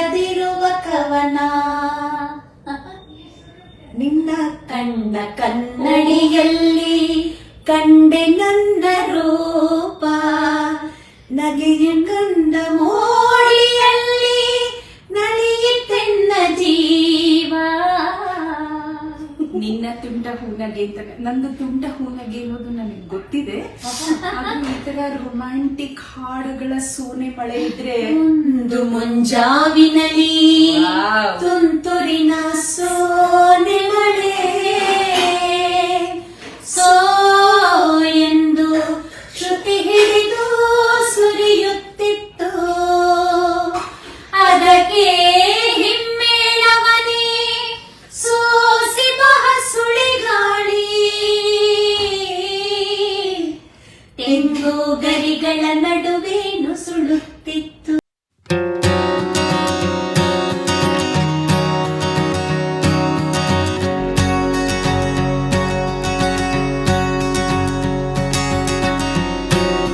ಬರೆಯದಿರುವ ಕವನ. ನಿನ್ನ ಕಣ್ಣ ಕನ್ನಡಿಯಲ್ಲಿ ಕಂಡೆ ನಂದ ರೂಪ. ನಗೆಯ ಗಂಧ ಮೋಳಿಯಲ್ಲಿ ನಲಿಯಿತೆನ್ನ ಜೀವ. ನಿನ್ನ ತುಂಟ ಹೂನಗೆ ಅಂತ ನಂದು ತುಂಟ ಹೂನಗೆ ಅನ್ನೋದು ನನಗೆ ಗೊತ್ತಿದೆ ಅದು ಈ ತರ ರೊಮ್ಯಾಂಟಿಕ್ ಹಾಡುಗಳ ಸೋನೆ ಮಳೆ ಇದ್ರೆ ಒಂದು ಮುಂಜಾವಿನಲಿ. ತುಂತುರಿನ ಬೆನ್ನು ಗರಿಗಳ ನಡುವೆ ನುಸುಳುತ್ತಿ